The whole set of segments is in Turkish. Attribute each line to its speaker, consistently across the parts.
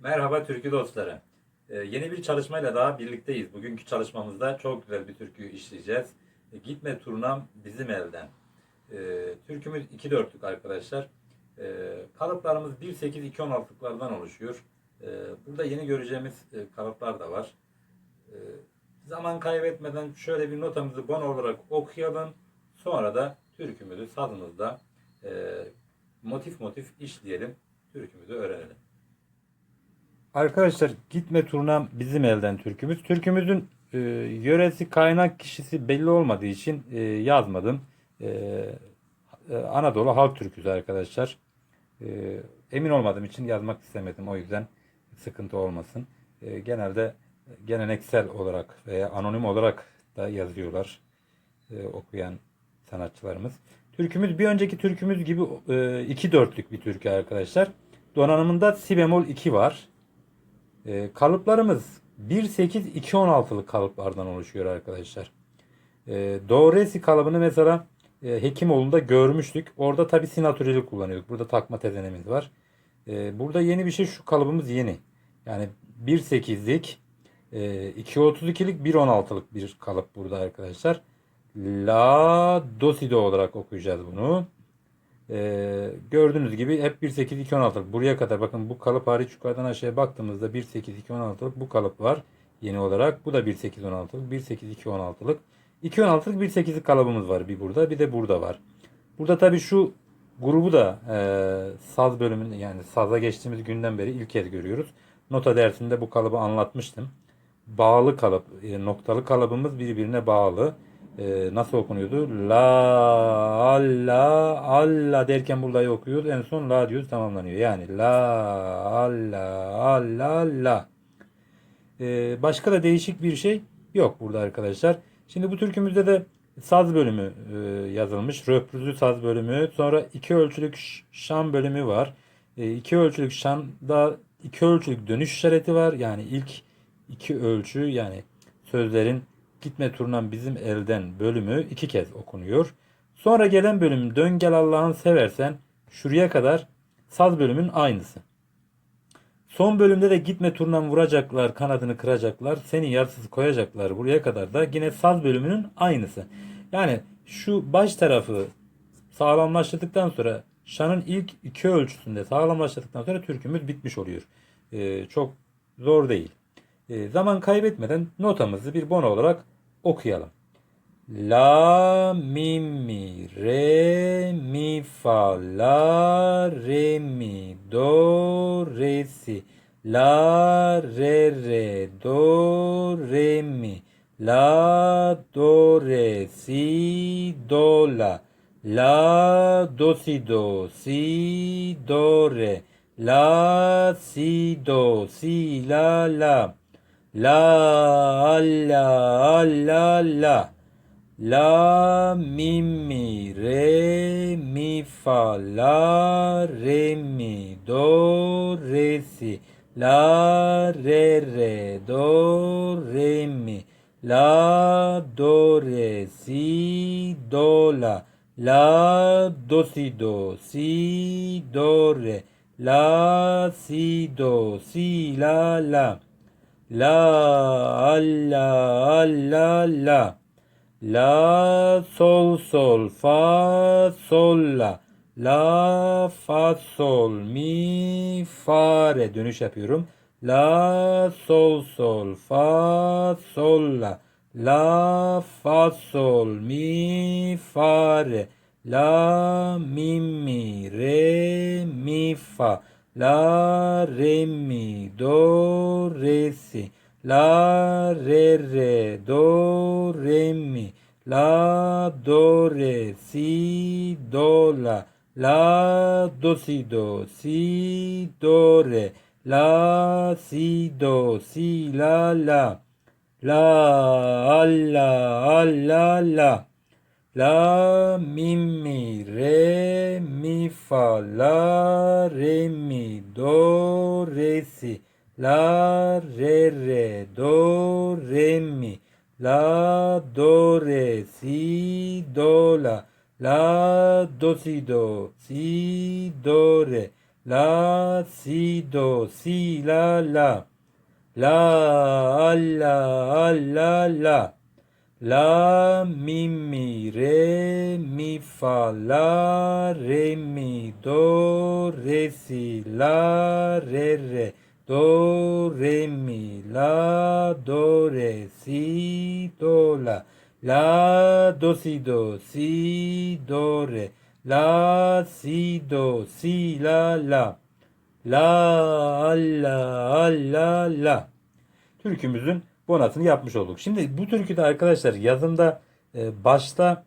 Speaker 1: Merhaba türkü dostları. Ee, yeni bir çalışmayla daha birlikteyiz. Bugünkü çalışmamızda çok güzel bir türkü işleyeceğiz. E, Gitme turnam bizim elden. Ee, türkümüz 2 dörtlük arkadaşlar. Ee, kalıplarımız 1-8-2-16'lıklardan oluşuyor. Ee, burada yeni göreceğimiz e, kalıplar da var. Ee, zaman kaybetmeden şöyle bir notamızı bon olarak okuyalım. Sonra da türkümüzü sazımızda e, motif motif işleyelim. Türkümüzü öğrenelim. Arkadaşlar gitme turnam bizim elden türkümüz. Türkümüzün e, yöresi kaynak kişisi belli olmadığı için e, yazmadım. E, e, Anadolu halk türküsü arkadaşlar. E, emin olmadığım için yazmak istemedim. O yüzden sıkıntı olmasın. E, genelde geleneksel olarak veya anonim olarak da yazıyorlar e, okuyan sanatçılarımız. Türkümüz bir önceki türkümüz gibi e, iki dörtlük bir türkü arkadaşlar. Donanımında si bemol 2 var. E, kalıplarımız 1-8-2-16'lık kalıplardan oluşuyor arkadaşlar. E, do re si kalıbını mesela e, Hekimoğlu'nda görmüştük. Orada tabi sinatüreli kullanıyorduk. Burada takma tezenemiz var. E, burada yeni bir şey şu kalıbımız yeni. Yani 1-8'lik e, 2-32'lik 1-16'lık bir kalıp burada arkadaşlar. La do si do olarak okuyacağız bunu. Ee, gördüğünüz gibi hep 1-8-2-16'lık. Buraya kadar bakın bu kalıp hariç yukarıdan aşağıya baktığımızda 1-8-2-16'lık bu kalıp var. Yeni olarak. Bu da 1-8-16'lık. 1-8-2-16'lık. 2-16'lık 1-8'lik kalıbımız var bir burada. Bir de burada var. Burada tabii şu grubu da e, saz bölümünde yani saza geçtiğimiz günden beri ilk kez görüyoruz. Nota dersinde bu kalıbı anlatmıştım. Bağlı kalıp, e, noktalı kalıbımız birbirine bağlı e, nasıl okunuyordu? La alla alla derken burada okuyoruz. En son la diyoruz tamamlanıyor. Yani la alla alla la. E, başka da değişik bir şey yok burada arkadaşlar. Şimdi bu türkümüzde de saz bölümü e, yazılmış. Röprüzlü saz bölümü. Sonra iki ölçülük şan bölümü var. E, iki ölçülük şanda iki ölçülük dönüş işareti var. Yani ilk iki ölçü yani sözlerin Gitme turnam bizim elden bölümü iki kez okunuyor. Sonra gelen bölüm dön gel Allah'ını seversen şuraya kadar saz bölümün aynısı. Son bölümde de gitme turnam vuracaklar, kanadını kıracaklar, seni yarsız koyacaklar buraya kadar da yine saz bölümünün aynısı. Yani şu baş tarafı sağlamlaştırdıktan sonra şanın ilk iki ölçüsünde sağlamlaştırdıktan sonra türkümüz bitmiş oluyor. Ee, çok zor değil. Ee, zaman kaybetmeden notamızı bir bono olarak okuyalım. La mi mi re mi fa la re mi do re si. La re re do re mi. La do re si do la. La do si do si do re. La si do si la la La la la la. La mi mi re mi fa la re mi do re si. La re re do re mi. La do re si do la. La do si do si do re. La si do si la la La la la la. La sol sol fa sol la. La fa sol mi fa re dönüş yapıyorum. La sol sol fa sol la. La fa sol mi fa re. La mi mi re mi fa La re mi do re si. La re re do re mi. La do re si do la. La do si do si do re. La si do si la la. La la la la La mi mi re mi fa la re mi do re si la re re do re mi la do re si do la la do si do si do re La si do si la la. La la la la. La mi mi re mi fa la re mi do re si la re re do re mi la do re si do la. La do si do si do re. La si do si la la. La la la la. Türkümüzün bonasını yapmış olduk. Şimdi bu türküde arkadaşlar yazımda e, başta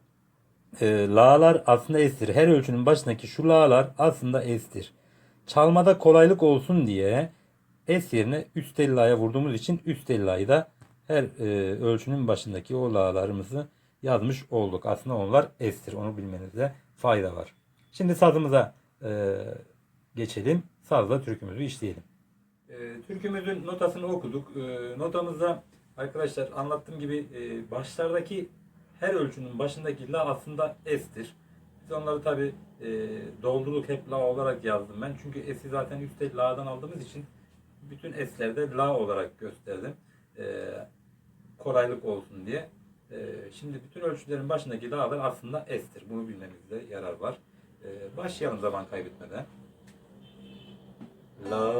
Speaker 1: e, la'lar aslında estir. Her ölçünün başındaki şu la'lar aslında estir. Çalmada kolaylık olsun diye es yerine üst el la'ya vurduğumuz için üst el la'yı da her e, ölçünün başındaki o la'larımızı yazmış olduk. Aslında onlar estir. Onu bilmenizde fayda var. Şimdi sazımıza e, geçelim. Sazla türkümüzü işleyelim. E, türkümüzün notasını okuduk. E, notamızda arkadaşlar anlattığım gibi e, başlardaki her ölçünün başındaki la aslında es'tir. Biz onları tabi e, doldurduk hep la olarak yazdım ben. Çünkü es'i zaten üstte la'dan aldığımız için bütün es'lerde la olarak gösterdim. E, kolaylık olsun diye. E, şimdi bütün ölçülerin başındaki la'lar aslında es'tir. Bunu bilmemizde yarar var. E, başlayalım zaman kaybetmeden. La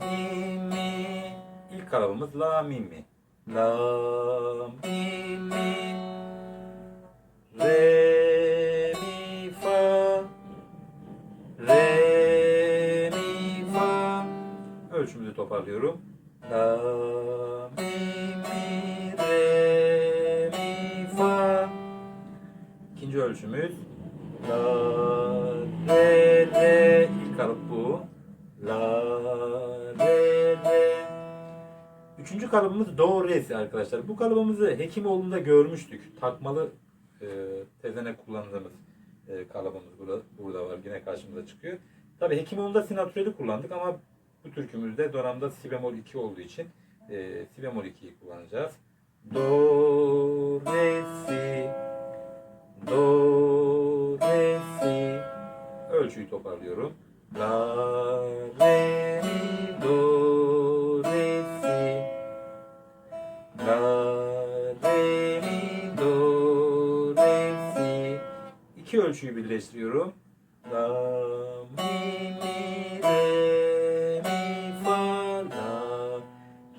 Speaker 1: mi mi İlk kalıbımız la mi mi. La mi mi re mi fa. Re mi fa. Ölçümüzü toparlıyorum. La mi mi re mi fa. İkinci ölçümüz La kalıbımız do re'si arkadaşlar. Bu kalıbımızı Hekimoğlu'nda görmüştük. Takmalı e, tezenek kullandığımız e, kalıbımız burada, burada var. Yine karşımıza çıkıyor. Tabi Hekimoğlu'nda sinatüreli kullandık ama bu türkümüzde donamda si bemol 2 olduğu için e, si bemol 2'yi kullanacağız. Do re si do re si ölçüyü toparlıyorum. La re mi ölçüyü birleştiriyorum. La mi mi re mi fa la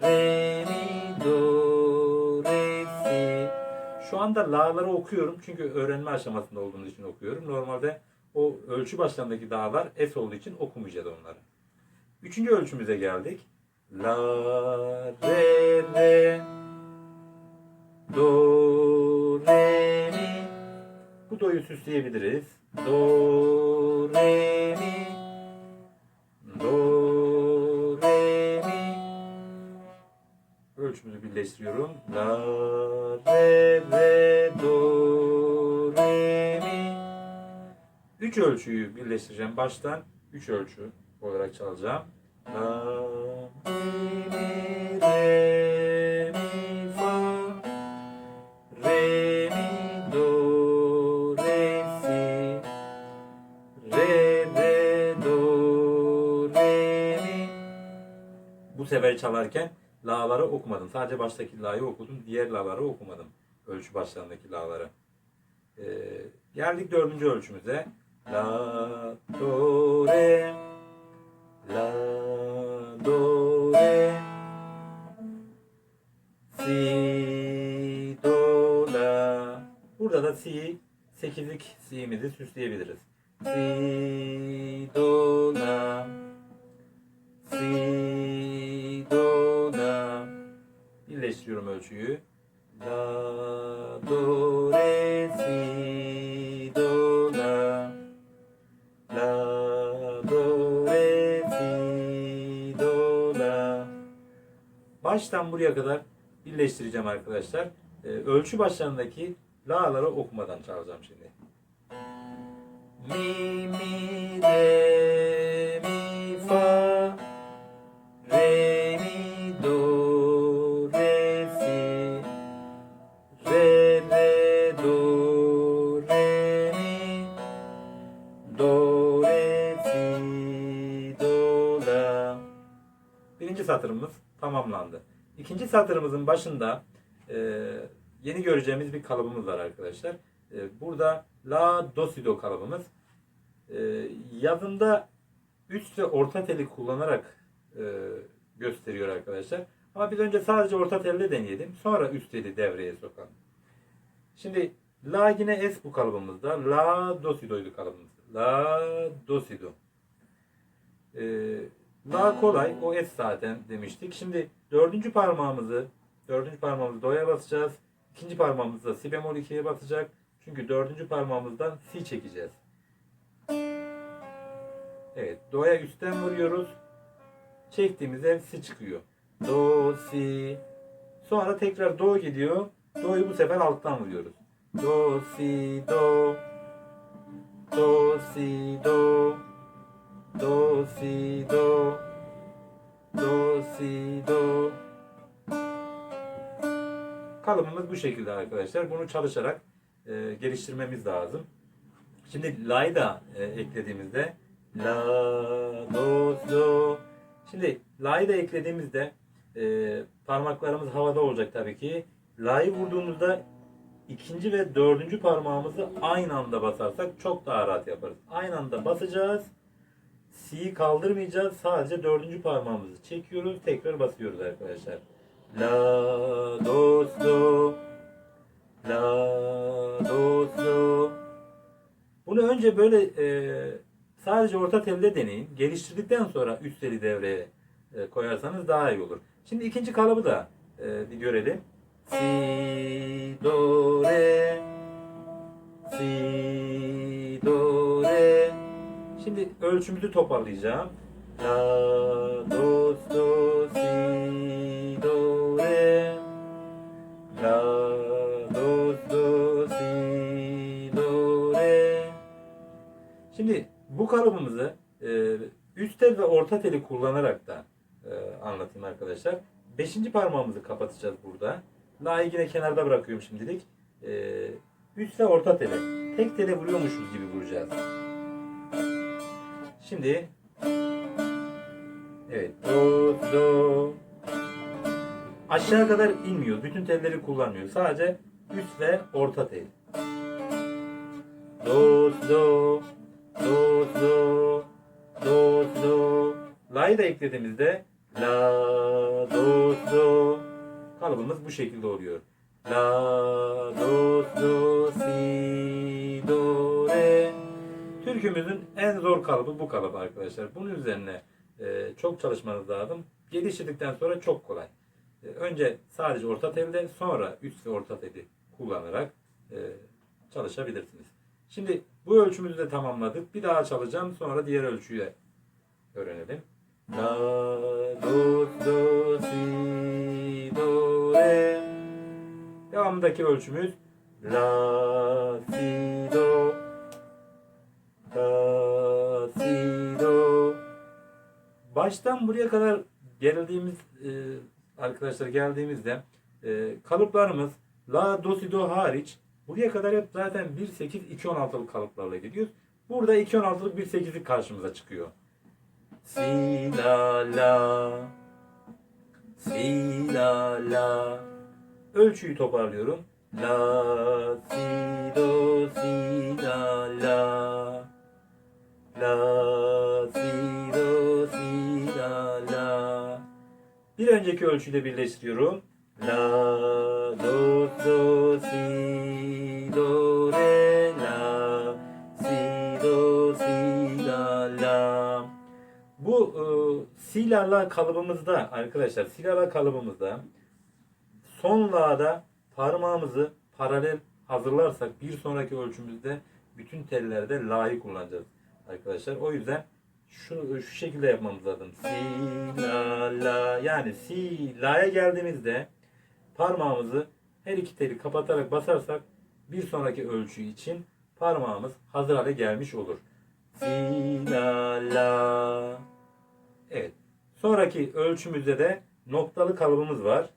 Speaker 1: re mi do re si Şu anda la'ları okuyorum çünkü öğrenme aşamasında olduğumuz için okuyorum. Normalde o ölçü başlarındaki dağlar es olduğu için okumayacağız onları. Üçüncü ölçümüze geldik. La, re, re, do. Bu do'yu süsleyebiliriz. Do, re, mi. Do, re, mi. Ölçümüzü birleştiriyorum. La, re, re, do, re, mi. Üç ölçüyü birleştireceğim baştan. Üç ölçü olarak çalacağım. La, çalarken la'ları okumadım. Sadece baştaki la'yı okudum. Diğer la'ları okumadım. Ölçü başlarındaki la'ları. Ee, geldik dördüncü ölçümüze. La, do, re, la, do, re, si, do, la. Burada da si, sekizlik si'mizi süsleyebiliriz. Ölçüyü. La, do, re, si, do, la. La, do, re, si, do, la. Baştan buraya kadar birleştireceğim arkadaşlar. Ee, ölçü başlarındaki la'ları okumadan çalacağım şimdi. Mi, mi, re, birinci satırımız tamamlandı. İkinci satırımızın başında e, yeni göreceğimiz bir kalıbımız var arkadaşlar. E, burada la do si do kalıbımız. E, yazında üst ve orta teli kullanarak e, gösteriyor arkadaşlar. Ama biz önce sadece orta telde deneyelim. Sonra üst teli devreye sokalım. Şimdi la yine es bu kalıbımızda. La do si do'ydu kalıbımız. La do si do. Ee, la kolay. O es zaten demiştik. Şimdi dördüncü parmağımızı dördüncü parmağımızı do'ya basacağız. İkinci parmağımızı da si bemol 2'ye basacak. Çünkü dördüncü parmağımızdan si çekeceğiz. Evet. Do'ya üstten vuruyoruz. Çektiğimizde si çıkıyor. Do, si. Sonra tekrar do gidiyor. Do'yu bu sefer alttan vuruyoruz. Do, si, do. Do, si, do. Do, si, do. Do, si, do. Kalıbımız bu şekilde arkadaşlar. Bunu çalışarak e, geliştirmemiz lazım. Şimdi la'yı da e, eklediğimizde la, do, do. Şimdi la'yı da eklediğimizde e, parmaklarımız havada olacak tabii ki. La'yı vurduğumuzda ikinci ve dördüncü parmağımızı aynı anda basarsak çok daha rahat yaparız. Aynı anda basacağız. Si'yi kaldırmayacağız. Sadece dördüncü parmağımızı çekiyoruz. Tekrar basıyoruz arkadaşlar. La, do, do. La, do, do. Bunu önce böyle e, sadece orta telde deneyin. Geliştirdikten sonra üst teli devreye e, koyarsanız daha iyi olur. Şimdi ikinci kalıbı da e, bir görelim. Si, do, re. Si. Şimdi ölçümüzü toparlayacağım. La, do, do, si, do, re. La, do, do, si, do, re. Şimdi bu kalıbımızı e, üst tel ve orta teli kullanarak da e, anlatayım arkadaşlar. Beşinci parmağımızı kapatacağız burada. La'yı yine kenarda bırakıyorum şimdilik. E, üst ve orta tele. Tek tele vuruyormuşuz gibi vuracağız. Şimdi evet do do aşağı kadar inmiyor. Bütün telleri kullanmıyor. Sadece üst ve orta tel. Do do do do do do la'yı da eklediğimizde la do do kalıbımız bu şekilde oluyor. La do do si Türkümüzün en zor kalıbı bu kalıp arkadaşlar. Bunun üzerine e, çok çalışmanız lazım. Geliştirdikten sonra çok kolay. E, önce sadece orta telde sonra üst ve orta teli kullanarak e, çalışabilirsiniz. Şimdi bu ölçümüzü de tamamladık. Bir daha çalacağım. Sonra diğer ölçüyü öğrenelim. La, do, do, si, do, re. Devamındaki ölçümüz La, si, Baştan buraya kadar geldiğimiz e, arkadaşlar geldiğimizde e, kalıplarımız La, Do, Si, Do hariç buraya kadar hep zaten 1-8, 2-16'lık kalıplarla gidiyoruz. Burada 2-16'lık 1-8'lik karşımıza çıkıyor. Si, la, la. Si, la, la. Ölçüyü toparlıyorum. La, si, do, si, la. La, önceki ölçüyle birleştiriyorum. La, do, do, si, do, re, la. Si, do, si, la, la. Bu e, si, la, la kalıbımızda arkadaşlar si, la, la kalıbımızda son la'da parmağımızı paralel hazırlarsak bir sonraki ölçümüzde bütün tellerde la'yı kullanacağız arkadaşlar. O yüzden şu, şu şekilde yapmamız lazım. Si, la, la. Yani si, la'ya geldiğimizde parmağımızı her iki teli kapatarak basarsak bir sonraki ölçü için parmağımız hazır hale gelmiş olur. Si, la, la. Evet. Sonraki ölçümüzde de noktalı kalıbımız var.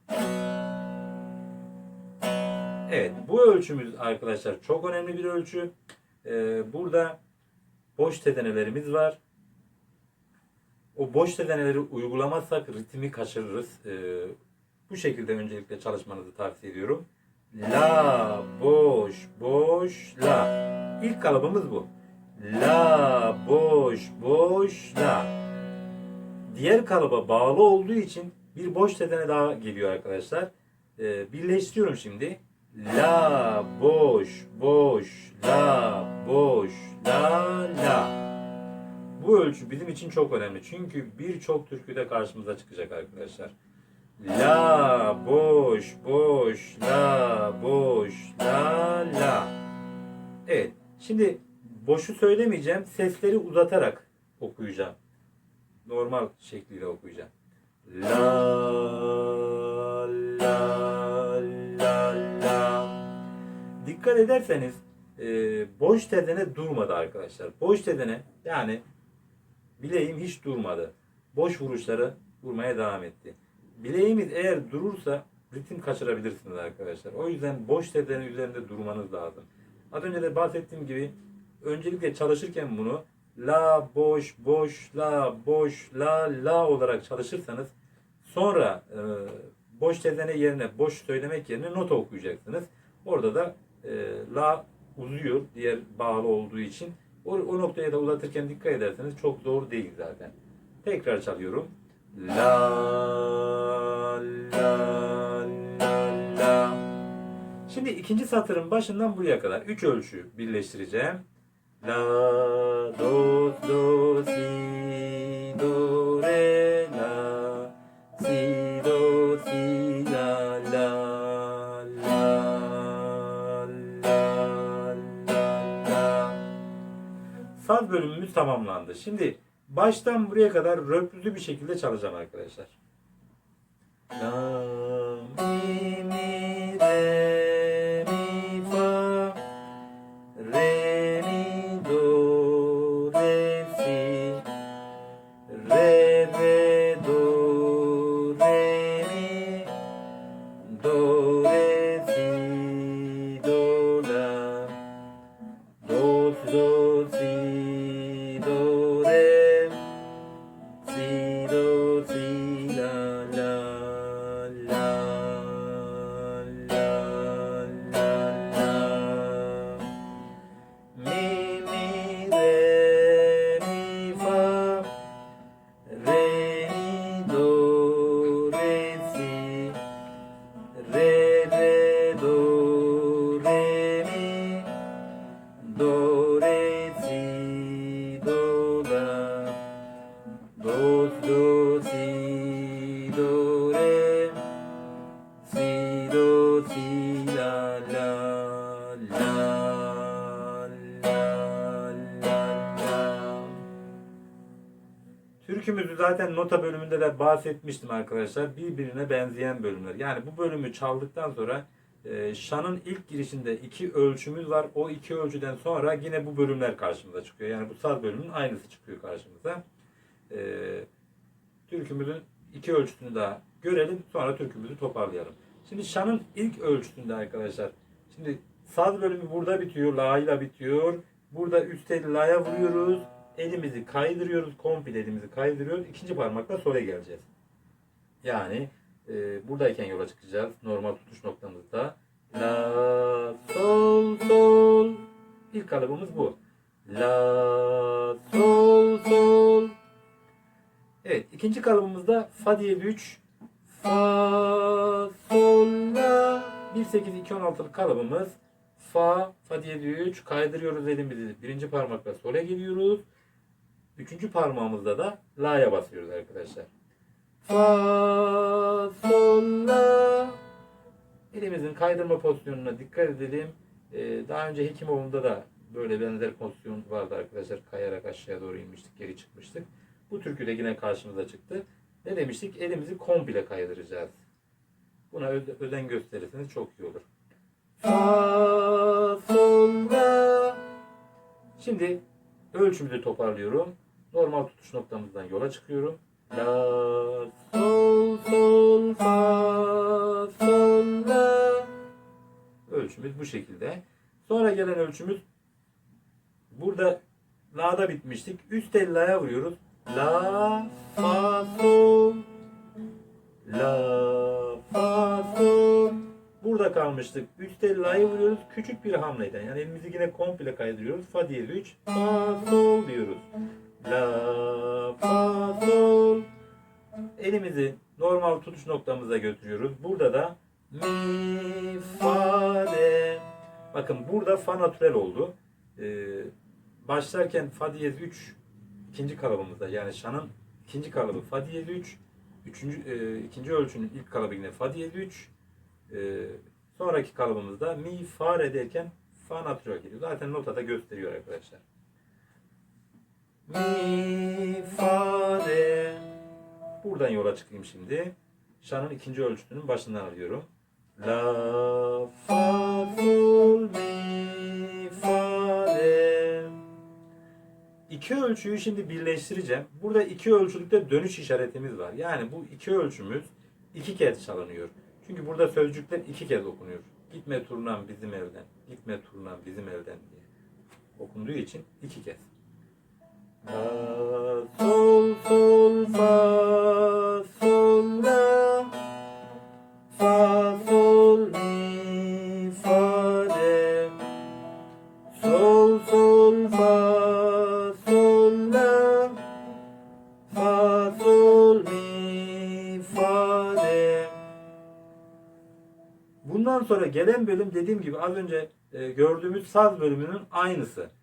Speaker 1: Evet. Bu ölçümüz arkadaşlar çok önemli bir ölçü. Ee, burada boş tedenelerimiz var. O boş sezeneleri uygulamazsak ritmi kaçırırız. Ee, bu şekilde öncelikle çalışmanızı tavsiye ediyorum. La, boş, boş, la. İlk kalıbımız bu. La, boş, boş, la. Diğer kalıba bağlı olduğu için bir boş sezene daha geliyor arkadaşlar. Ee, birleştiriyorum şimdi. La, boş, boş, la, Bu ölçü bizim için çok önemli. Çünkü birçok türküde karşımıza çıkacak arkadaşlar. La, boş, boş, la, boş, la, la. Evet. Şimdi boşu söylemeyeceğim. Sesleri uzatarak okuyacağım. Normal şekliyle okuyacağım. La, la, la, la. Dikkat ederseniz e, boş tedene durmadı arkadaşlar. Boş tedene yani bileğim hiç durmadı. Boş vuruşları vurmaya devam etti. Bileğimiz eğer durursa ritim kaçırabilirsiniz arkadaşlar. O yüzden boş tedenin üzerinde durmanız lazım. Az önce de bahsettiğim gibi öncelikle çalışırken bunu la boş boş la boş la la olarak çalışırsanız sonra e, boş tedene yerine boş söylemek yerine nota okuyacaksınız. Orada da e, la uzuyor diğer bağlı olduğu için. O, o noktaya da uzatırken dikkat ederseniz çok zor değil zaten. Tekrar çalıyorum. La la la la. Şimdi ikinci satırın başından buraya kadar üç ölçü birleştireceğim. La do do si Saz bölümümüz tamamlandı. Şimdi baştan buraya kadar röplü bir şekilde çalacağım arkadaşlar. La zaten nota bölümünde de bahsetmiştim arkadaşlar. Birbirine benzeyen bölümler. Yani bu bölümü çaldıktan sonra e, şanın ilk girişinde iki ölçümüz var. O iki ölçüden sonra yine bu bölümler karşımıza çıkıyor. Yani bu saz bölümünün aynısı çıkıyor karşımıza. E, türkümüzün iki ölçüsünü daha görelim. Sonra türkümüzü toparlayalım. Şimdi şanın ilk ölçüsünde arkadaşlar. Şimdi saz bölümü burada bitiyor. La ile bitiyor. Burada üstte la'ya vuruyoruz. Elimizi kaydırıyoruz. Komple elimizi kaydırıyoruz. İkinci parmakla sole geleceğiz. Yani e, buradayken yola çıkacağız. Normal tutuş noktamızda. La, sol, sol. İlk kalıbımız bu. La, sol, sol. Evet, ikinci kalıbımızda fa diye bir üç. Fa, sol, la. 1, 8, 2, 16'lık kalıbımız. Fa, fa diye bir üç. Kaydırıyoruz elimizi. Birinci parmakla sole geliyoruz. Üçüncü parmağımızda da la'ya basıyoruz arkadaşlar. Fa, sol, la. Elimizin kaydırma pozisyonuna dikkat edelim. Ee, daha önce Hekimoğlu'nda da böyle benzer pozisyon vardı arkadaşlar. Kayarak aşağıya doğru inmiştik, geri çıkmıştık. Bu türkü de yine karşımıza çıktı. Ne demiştik? Elimizi komple kaydıracağız. Buna özen gösterirseniz çok iyi olur. Fa, sol, la. Şimdi ölçümüzü toparlıyorum. Normal tutuş noktamızdan yola çıkıyorum. La, sol, sol, fa, sol, la. Ölçümüz bu şekilde. Sonra gelen ölçümüz burada la'da bitmiştik. Üst el la'ya vuruyoruz. La, fa, sol. La, fa, sol. Burada kalmıştık. Üstte la'yı vuruyoruz küçük bir hamleyle. Yani elimizi yine komple kaydırıyoruz. Fa diyez 3. Fa, sol diyoruz. La, fa, sol. Elimizi normal tutuş noktamıza götürüyoruz. Burada da mi, fa, re. Bakın burada fa natürel oldu. Ee, başlarken fa diyez 3 ikinci kalıbımızda yani şanın ikinci kalıbı fa diyez 3 üçüncü, e, ikinci ölçünün ilk kalıbı yine fa diyez 3 e, sonraki kalıbımızda mi fa re derken fa natürel geliyor. Zaten notada gösteriyor arkadaşlar. Mi fa re Buradan yola çıkayım şimdi. Şanın ikinci ölçütünün başından alıyorum. La fa sol mi fa re İki ölçüyü şimdi birleştireceğim. Burada iki ölçülükte dönüş işaretimiz var. Yani bu iki ölçümüz iki kez çalınıyor. Çünkü burada sözcükler iki kez okunuyor. Gitme turnam bizim evden, gitme turnam bizim evden diye okunduğu için iki kez. Sol, sol, fa, sol, la, fa, sol, mi, fa, re, sol, sol, fa, sol, la, fa, sol, mi, fa, re. Bundan sonra gelen bölüm dediğim gibi az önce e, gördüğümüz saz bölümünün aynısı.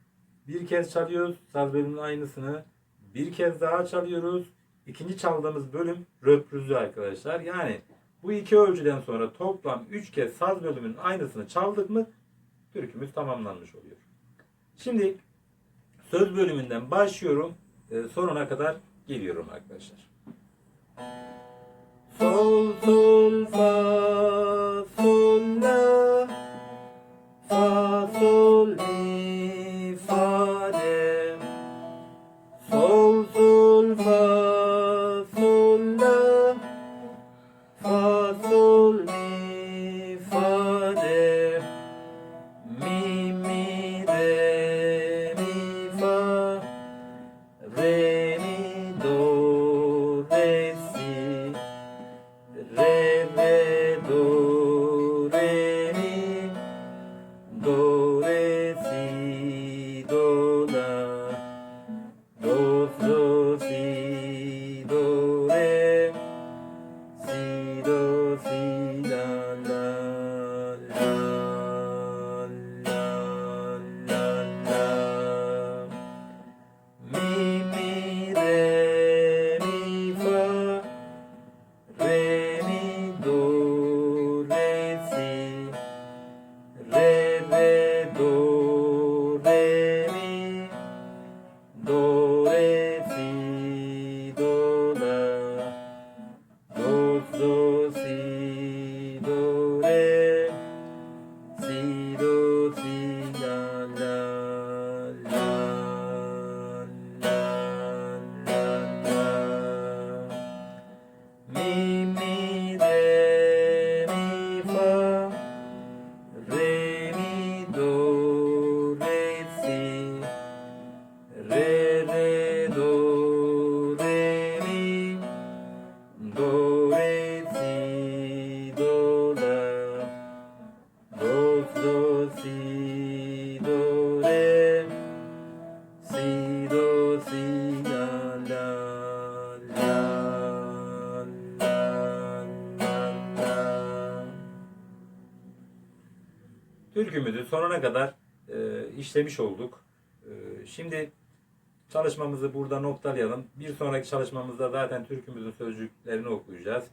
Speaker 1: Bir kez çalıyoruz saz bölümünün aynısını. Bir kez daha çalıyoruz. İkinci çaldığımız bölüm röprüzü arkadaşlar. Yani bu iki ölçüden sonra toplam üç kez saz bölümünün aynısını çaldık mı türkümüz tamamlanmış oluyor. Şimdi söz bölümünden başlıyorum. e, sonuna kadar geliyorum arkadaşlar. Sol sol fa sol la Türkümüzü sonuna kadar e, işlemiş olduk. E, şimdi çalışmamızı burada noktalayalım. Bir sonraki çalışmamızda zaten türkümüzün sözcüklerini okuyacağız.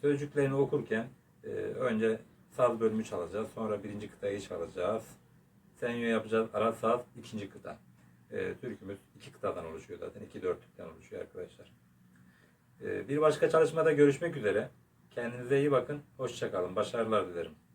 Speaker 1: Sözcüklerini okurken e, önce saz bölümü çalacağız. Sonra birinci kıtayı çalacağız. Senyo yapacağız. Ara saz ikinci kıta. E, türkümüz iki kıtadan oluşuyor zaten. iki dörtlükten oluşuyor arkadaşlar. E, bir başka çalışmada görüşmek üzere. Kendinize iyi bakın. Hoşçakalın. Başarılar dilerim.